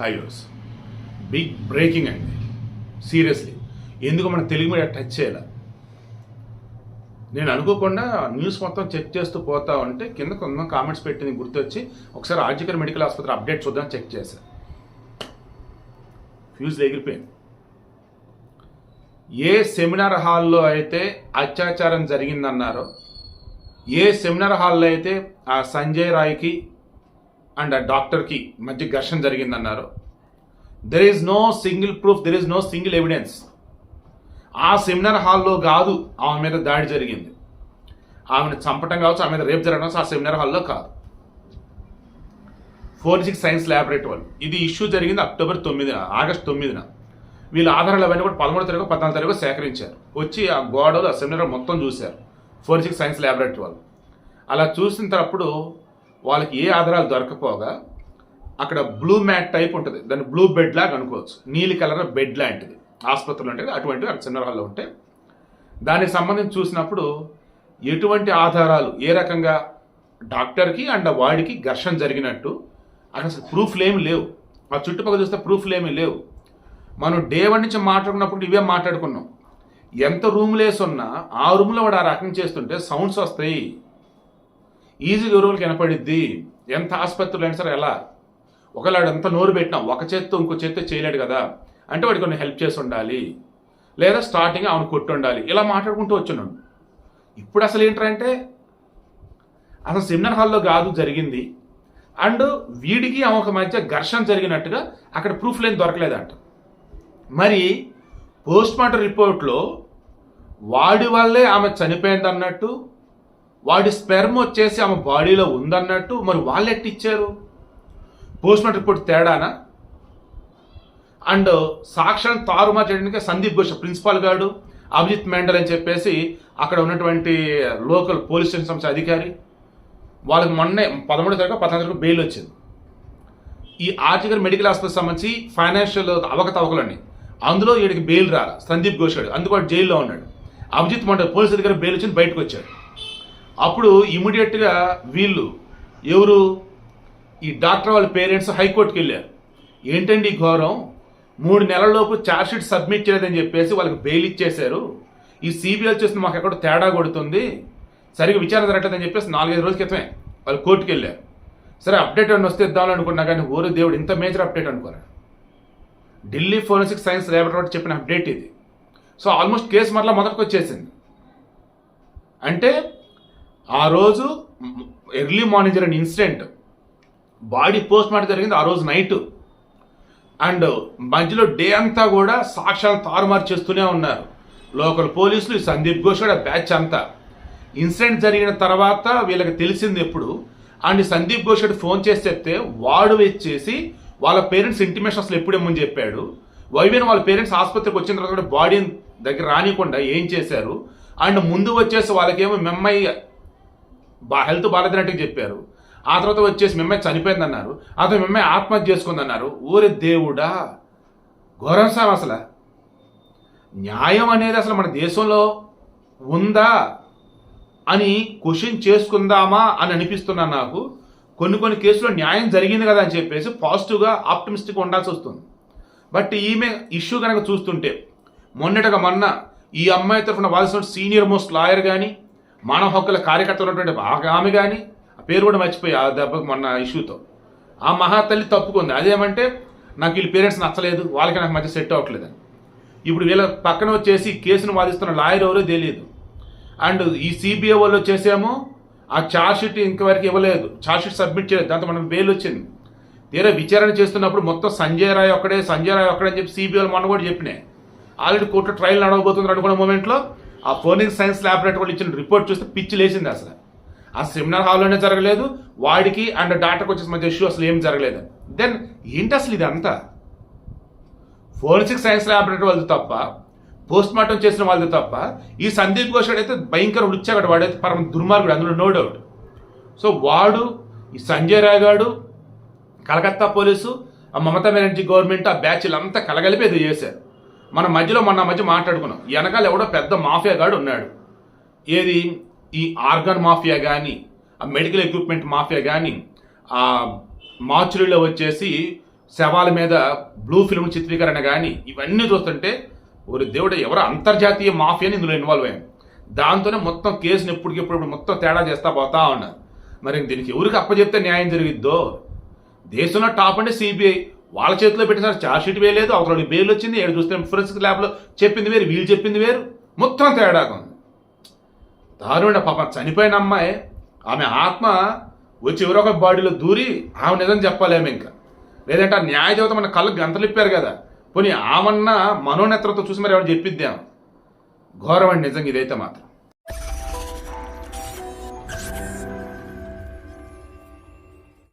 Highways big breaking అండి seriously ఎందుకు మన తెలుగు మీడియా టచ్ చేయాలి. నేను అనుకోకుండా న్యూస్ మొత్తం చెక్ చేస్తూ పోతా ఉంటే కింద కొంత కామెంట్స్ పెట్టింది గుర్తొచ్చి ఒకసారి ఆర్జికర్ మెడికల్ ఆసుపత్రి అప్డేట్ చూద్దాం చెక్ చేశా. ఫ్యూజ్ ఎగిరిపోయింది. ఏ సెమినార్ హాల్లో అయితే అత్యాచారం జరిగిందన్నారో ఏ సెమినార్ హాల్లో అయితే ఆ సంజయ్ రాయ్కి అండ్ ఆ డాక్టర్కి మధ్య ఘర్షణ జరిగిందన్నారు. There is no single proof there is no single evidence ఆ సెమినార్ హాల్లో కాదు ఆమె మీద దాడి జరిగింది. ఆమెను చంపటం కావచ్చు ఆమె మీద రేపు జరగడం కావచ్చు, ఆ సెమినార్ హాల్లో కాదు. ఫోరెన్సిక్ సైన్స్ ల్యాబొరేటరీ వాళ్ళు. ఇది ఇష్యూ జరిగింది అక్టోబర్ తొమ్మిదిన ఆగస్ట్ తొమ్మిదిన. వీళ్ళ ఆధారాలు అవన్నీ కూడా పదమూడు తారీఖు పద్నాలుగు తారీఖు సేకరించారు. వచ్చి ఆ గోడలు ఆ సెమినార్ మొత్తం చూశారు. ఫోరెన్సిక్ సైన్స్ ల్యాబొరేటరీ వాళ్ళు. అలా చూసిన తప్పుడు వాళ్ళకి ఏ ఆధారాలు దొరకపోగా అక్కడ బ్లూ మ్యాట్ టైప్ ఉంటుంది. దాన్ని బ్లూ బెడ్ లాగా అనుకోవచ్చు. నీలి కలర్ బెడ్ లాంటిది. ఆసుపత్రులు అంటే అటువంటివి అక్కడ చిన్న హాల్లో ఉంటాయి దానికి సంబంధించి చూసినప్పుడు ఎటువంటి ఆధారాలు ఏ రకంగా డాక్టర్కి అండ్ వాడికి ఘర్షణ జరిగినట్టు అక్కడ అసలు ప్రూఫ్లు ఏమి లేవు. ఆ చుట్టుపక్కల చూస్తే ప్రూఫ్లు ఏమీ లేవు. మనం డే వన్ నుంచి మాట్లాడుకున్నప్పుడు ఇవే మాట్లాడుకున్నాం. ఎంత రూమ్లు ఉన్నా ఆ రూమ్లో వాడు ఆ రకం చేస్తుంటే సౌండ్స్ వస్తాయి. ఈజీగా ఎవరికి కనపడిద్ది ఎంత ఆసుపత్రులు అయినా సరే ఎలా? ఒకవేళ ఎంత నోరు పెట్టినా ఒక చేత్తో ఇంకో చేత్తో చేయలేడు కదా. అంటే వాడికి కొన్ని హెల్ప్ చేసి ఉండాలి. లేదా స్టార్టింగ్ అవును కొట్టి ఉండాలి ఇలా మాట్లాడుకుంటూ వచ్చున్నాను ఇప్పుడు అసలు ఏంటంటే అసలు సెమినార్ హాల్లో కాదు జరిగింది. అండ్ వీడికి ఆమెకు మధ్య ఘర్షణ జరిగినట్టుగా అక్కడ ప్రూఫ్ లేని దొరకలేదంట. మరి పోస్ట్ మార్టం రిపోర్ట్లో వాడి వల్లే ఆమె చనిపోయిందన్నట్టు అన్నట్టు వాడి స్పెర్మ్ వచ్చేసి ఆమె బాడీలో ఉందన్నట్టు మరి వాళ్ళు ఎట్టి ఇచ్చారు? పోస్ట్ మార్టం రిపోర్ట్ తేడానా? అండ్ సాక్ష్యం తారుమారు చేయడానికి సందీప్ ఘోష్ ప్రిన్సిపాల్ గారు అభిజిత్ మెండల్ అని చెప్పేసి అక్కడ ఉన్నటువంటి లోకల్ పోలీస్ స్టేషన్ సంస్థ అధికారి. వాళ్ళకి మొన్నే పదమూడు తారీఖు పద్నాలుగు తారీఖు బెయిల్ వచ్చింది. ఈ ఆర్టికల్ మెడికల్ ఆసుపత్రికి సంబంధించి ఫైనాన్షియల్ అవకతవకలని అందులో వీడికి బెయిల్ రాల సందీప్ ఘోష్ గారు అందుకు వాడు జైల్లో ఉన్నాడు. అభిజిత్ మండల్ పోలీస్ అధికారి బెయిల్ వచ్చింది బయటకు వచ్చాడు. అప్పుడు ఇమీడియట్గా వీళ్ళు ఎవరు? ఈ డాక్టర్ వాళ్ళ పేరెంట్స్ హైకోర్టుకి వెళ్ళారు. ఏంటండి ఘోరం? మూడు నెలల్లోపు ఛార్జ్షీట్ సబ్మిట్ చేయలేదని చెప్పేసి వాళ్ళకి బెయిల్ ఇచ్చేశారు. ఈ సిబిఐ చూసిన మాకు ఎక్కడ తేడా కొడుతుంది. సరిగ్గా విచారణ జరగట్లేదని చెప్పేసి నాలుగైదు రోజుల క్రితమే వాళ్ళు కోర్టుకి వెళ్ళారు. సరే అప్డేట్ అని వస్తే ఇద్దామని అనుకున్నా కానీ ఓరు దేవుడు ఇంత మేజర్ అప్డేట్ అనుకోరా? ఢిల్లీ ఫోరెన్సిక్ సైన్స్ ల్యాబొరేటరీ చెప్పిన అప్డేట్ ఇది. సో ఆల్మోస్ట్ కేసు మరలా మొదటికి వచ్చేసింది అంటే ఆ రోజు ఎర్లీ మార్నింగ్ జరిగిన ఇన్సిడెంట్ బాడీ పోస్ట్ మార్టం జరిగింది ఆ రోజు నైట్. అండ్ మధ్యలో డే అంతా కూడా సాక్ష్యాలను తారుమారు చేస్తూనే ఉన్నారు. లోకల్ పోలీసులు ఈ సందీప్ ఘోష్ కూడా బ్యాచ్ అంతా. ఇన్సిడెంట్ జరిగిన తర్వాత వీళ్ళకి తెలిసింది ఎప్పుడు? అండ్ సందీప్ ఘోష్ ఫోన్ చేసి చెప్తే వాడు వచ్చేసి వాళ్ళ పేరెంట్స్ ఇంటిమేషన్ అసలు ఎప్పుడేమని చెప్పాడు. వైవిన్ వాళ్ళ పేరెంట్స్ ఆసుపత్రికి వచ్చిన తర్వాత బాడీని బాడీ దగ్గర రానికుండా ఏం చేశారు? అండ్ ముందు వచ్చేసి వాళ్ళకేమో మెమ్మై బా హెల్త్ బాగాలేదన్నట్టు చెప్పారు. ఆ తర్వాత వచ్చేసి మిమ్మే చనిపోయిందన్నారు. అతను ఆ తర్వాత ఆత్మహత్య చేసుకుందన్నారు. ఊరి దేవుడా! ఘోరం సార్ అసలు. న్యాయం అనేది అసలు మన దేశంలో ఉందా అని క్వశ్చన్ చేసుకుందామా అని అనిపిస్తున్నా నాకు. కొన్ని కొన్ని కేసులో న్యాయం జరిగింది కదా అని చెప్పేసి పాజిటివ్గా ఆప్టమిస్టిక్గా ఉండాల్సి వస్తుంది. బట్ ఈమె ఇష్యూ కనుక చూస్తుంటే మొన్నటగా మొన్న ఈ అమ్మాయి తరఫున వాల్సిన సీనియర్ మోస్ట్ లాయర్ కానీ మానవ హక్కుల కార్యకర్త ఉన్నటువంటి ఆ ఆమె కానీ ఆ పేరు కూడా మర్చిపోయి ఆ దెబ్బ మొన్న ఇష్యూతో. ఆ మహాతల్లి తప్పుకుంది. అదేమంటే నాకు వీళ్ళ పేరెంట్స్ నచ్చలేదు వాళ్ళకి నాకు మధ్య సెట్ అవ్వట్లేదు ఇప్పుడు వీళ్ళ పక్కన వచ్చేసి కేసును వాదిస్తున్న లాయర్ ఎవరో తెలియదు. అండ్ ఈ సిబిఐ వాళ్ళు వచ్చేసేమో ఆ ఛార్జ్ షీట్ ఇవ్వలేదు. ఛార్జ్ షీట్ సబ్మిట్ చేయలేదు. దాంతో మనం బెయిల్ వచ్చింది. తీరా విచారణ చేస్తున్నప్పుడు మొత్తం సంజయ్ రాయ్ ఒక్కడే సంజయ్ రాయ్ ఒక్కడే అని చెప్పి సిబిఐ మొన్న కూడా చెప్పినాయి. ఆల్రెడీ కోర్టు ట్రయల్ నడవబోతుంది అనుకున్న మూమెంట్లో ఆ ఫోరెన్సిక్ సైన్స్ ల్యాబొరేటరీ వాళ్ళు ఇచ్చిన రిపోర్ట్ చూస్తే పిచ్చి లేచింది అసలు. ఆ సెమినార్ హాల్లోనే జరగలేదు వాడికి అండ్ డాక్టర్కి వచ్చేసి మధ్య ఇష్యూ అసలు ఏం జరగలేదు. దెన్ ఏంటి అసలు ఇదంతా? ఫోరెన్సిక్ సైన్స్ ల్యాబొరేటరీ వాళ్ళది తప్ప పోస్ట్ మార్టం చేసిన వాళ్ళది తప్ప ఈ సందీప్ ఘోష్ అయితే భయంకర వృత్యాడు వాడైతే పరమ దుర్మార్గుడు అందులో నో డౌట్ సో వాడు ఈ సంజయ్ రాయ్ గారు కలకత్తా పోలీసు ఆ మమతా బెనర్జీ గవర్నమెంట్ ఆ బ్యాచ్లు అంతా కలగలిపి ఇది చేశారు. మన మధ్యలో మొన్న మధ్య మాట్లాడుకున్నాం. వెనకాల ఎవడో పెద్ద మాఫియా గాడు ఉన్నాడు. ఏది? ఈ ఆర్గన్ మాఫియా కానీ ఆ మెడికల్ ఎక్విప్మెంట్ మాఫియా కానీ ఆ మార్చురీలో వచ్చేసి శవాల మీద బ్లూ ఫిల్మ్ చిత్రీకరణ కానీ ఇవన్నీ చూస్తుంటే ఒక దేవుడు ఎవరో అంతర్జాతీయ మాఫియాని ఇందులో ఇన్వాల్వ్ అయ్యాను దాంతోనే మొత్తం కేసుని ఎప్పటికెప్పుడు మొత్తం తేడా చేస్తా పోతా ఉన్నారు. మరి దీనికి ఎవరికి అప్పచెప్తే న్యాయం జరిగిద్దో? దేశంలో టాప్ అంటే సిబిఐ వాళ్ళ చేతిలో పెట్టిన ఛార్జ్ షీట్ వేయలేదు అవతలకి బెయిల్ వచ్చింది ఏడు చూస్తే ఫోరెన్సిక్ ల్యాబ్లో చెప్పింది వేరు వీళ్ళు చెప్పింది వేరు. మొత్తం తేడాగా ఉంది దారుణ పాపం చనిపోయిన అమ్మాయి ఆమె ఆత్మ వచ్చి ఎవరో ఒక బాడీలో దూరి ఆమె నిజం చెప్పలేము ఇంకా. లేదంటే ఆ న్యాయ దేవత మన కళ్ళకు గంతలిప్పారు కదా. పోనీ ఆమన్న మనోనేత్రతో చూసి మరి ఎవరు చెప్పిద్దాం ఘోరం అండి నిజంగా ఇదైతే మాత్రం.